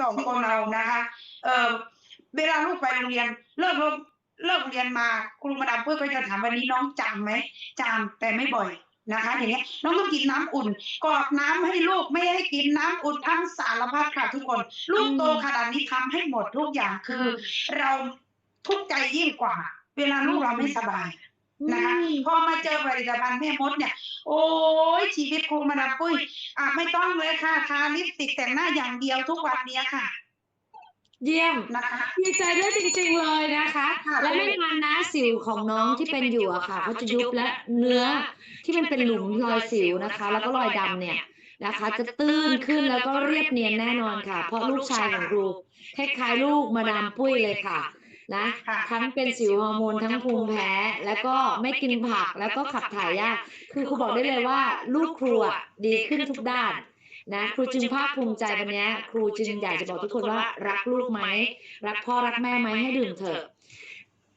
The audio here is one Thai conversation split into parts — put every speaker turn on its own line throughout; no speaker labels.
สองคนเรานะคะเออเวลาลูกไปโรงเรียนเลิกเลิกเลิกเรียนมาครูมาดามเพื่อก็จะถามวันนี้น้องจามไหมจามแต่ไม่บ่อยนะคะอย่างเงี้ยน้องต้องกินน้ำอุ่นกรอกน้ำให้ลูกไม่ให้กินน้ำอุ่นทั้งสารพัดค่ะทุกคน ลูกโตขนาดนี้ทำให้หมดทุกอย่างคือ เราทุกข์ใจยิ่งกว่า เวลาลูกเราไม่สบาย นะคะพอมาเจอผลิตภัณฑ์แม่มดเนี่ย โอ้ยชีวิตครูมาดามปุ้ยอะไม่ต้องเลยค่ะทาลิปสติกแต่งหน้าอย่างเดียวทุกวันเนี้ยค่ะ
เยี่ยม
นะคะ
ดีใจด้วยจริง ๆเลยนะคะ
ค่ะ
และไม่นานนะสิวของน้องที่เป็นอยู่อะค่ะเขาจะยุบและเนื้อที่มันเป็นหลุมรอยสิวนะคะ แล้วก็รอยดำเนี่ยนะคะ จะตื้นขึ้นแล้วก็เรียบเนียนแน่นอนค่ะ เพราะลูกชายของครูคล้ายๆลูกมาดามปุ้ยเลยค่ะ นะ
ค่ะ
ทั้งเป็นสิวฮอร์โมนทั้งภูมิแพ้แล้วก็ไม่กินผักแล้วก็ขับถ่ายยากคือครูบอกได้เลยว่า ลูกครูอะดีขึ้นทุกด้านนะครูจึงภาคภูมิใจวันเนี้ยครูจึงอยากจะบอกทุกคนว่ารักลูกไหมรักพ่อรักแม่ไหมให้ดื่มเถอะ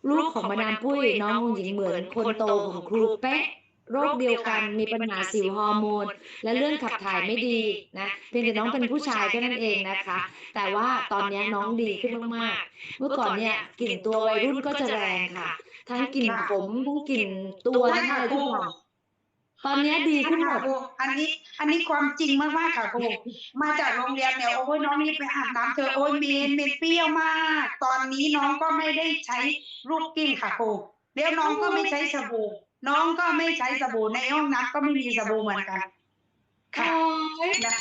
ลูกของมาดามปุ้ยน้ององค์หญิงเหมือนคนโตของครูเป๊ะ โรคเดียวกันมีปัญหาสิวฮอร์โมน และเรื่องขับถ่ายไม่ดีนะเพียงแต่น้องเป็นผู้ชายแค่นั้นเองนะคะ แต่ว่าตอนนี้น้องดีขึ้นมากๆ เมื่อก่อนเนี่ยกลิ่นตัววัยรุ่นก็จะแรงค่ะ ทั้งกลิ่นผมทั้งกลิ่นตัวทั้งอะไรทุกอย่างตอนนี้ดีขึ้นหมด
ครูอันนี้ อันนี้ความจริงมากๆค่ะครูมาจากโรงเรียนเนี่ยโอ้ยน้องนี่ไปอาบน้ำเจอโอ้ยเมนเมนเปรี้ยวมาก ตอนนี้น้องก็ไม่ได้ใช้ลูกกิ้งค่ะครูเดี๋ยวน้องก็ไม่ใช้สบู่ น้องก็ไม่ใช้สบู่ในห้องน้ำก็ไม่มีสบู่เหมือนกันค่ะ
โอ้ย
นะ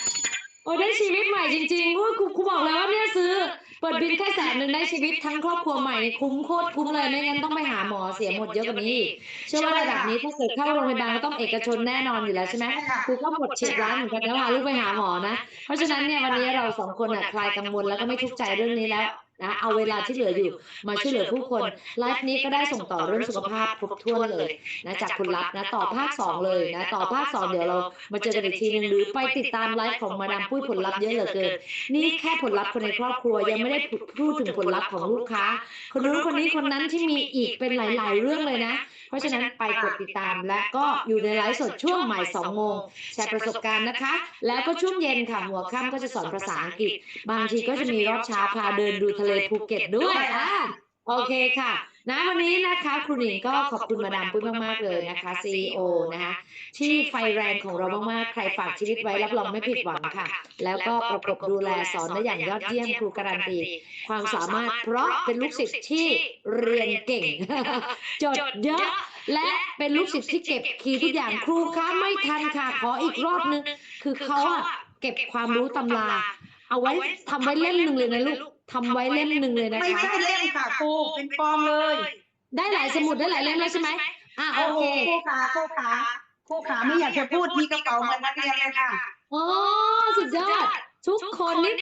โอ้ยได้ชีวิตใหม่จริงๆโอ้ยครูครูบอกเลยว่าเนี่ยซื้อเปิดบินแค่แสนหนึ่งได้ชีวิตทั้งครอบครัวใหม่นี่คุ้มโคตรคุ้มเลยไม่งั้นต้องไปหาหมอเสียหมดเยอะกว่านี้อีกเชื่อว่าระดับนี้ถ้าเกิดเข้าโรงพยาบาลก็ต้องเอกชนแน่นอนอยู่แล้วใช่ไหม
ใช่ค่ะ
ครูก็หมดเฉียดร้านเหมือนกันแล้วพาลูกไปหาหมอนะ เพราะฉะนั้นเนี่ยวันนี้เราสองคนอะคลายกังวลแล้วก็ไม่ทุกข์ใจเรื่องนี้แล้ว นะเอาเวลาที่เหลืออยู่มาช่วยเหลือผู้คนไลฟ์นี้ก็ได้ส่งต่อเรื่องสุขภาพครบถ้วนเลยนะจากคุณรับนะต่อภาคสองเลยนะต่อภาคสองเดี๋ยวเรามาเจอกันอีกทีหนึงหรือไปติดตามไลฟ์ของมาดามปุ้ยผลลัพธ์เยอะเหลือเกินนี่แค่ผลลัพธ์คนในครอบครัวยังไม่ได้พูดถึงผลลัพธ์ของลูกค้า คนนู้นคนนี้คนนั้นที่มีอีกเป็นหลาย ๆ เรื่องเลยนะ เพราะฉะนั้นไปกดติดตามและก็อยู่ในไลฟ์สดช่วงบ่ายสองโมงแชร์ประสบการณ์นะคะ แล้วก็ช่วงเย็นค่ะหัวค่ำก็จะสอนภาษาอังกฤษ บางทีก็จะมีรอบเช้าพาเดินดูทะเลภูเก็ตด้วยอะ โอเคค่ะนะวันนี้นะคะครูหนิงก็ขอบคุณมาดามปุ้ยมากๆเลยนะคะ CEO นะคะที่ไฟแรงของเรามากๆใครฝากชีวิตไว้รับรองไม่ผิดหวังค่ะ แล้วก็ประกบดูแลสอนได้อย่างยอดเยี่ยมครูการันตีความสามารถเพราะเป็นลูกศิษย์ที่เรียนเก่ง จดเยอะและเป็นลูกศิษย์ที่เก็บคีย์ทุกอย่างครูคะไม่ทันค่ะขออีกรอบนึงคือเขาอะเก็บความรู้ตำรา เอาไว้ทำไว้เล่มหนึ่งเลยนะลูก ทำไว้เล่มหนึ่งเลยนะ
ไม่
คะ
ใช่เล่มค่ะครูเป็นกองเลย
ได้หลายสมุดได้หลายเล่มแล้วใช่ไหมอะโอ
โอ้โห
เค
ครูขาครูขาครูขาไม่อยากจะพูดมีกระเป๋าเหมือนนักเรียนเลยค่ะ
โอ้สุดยอด ทุกคนนี่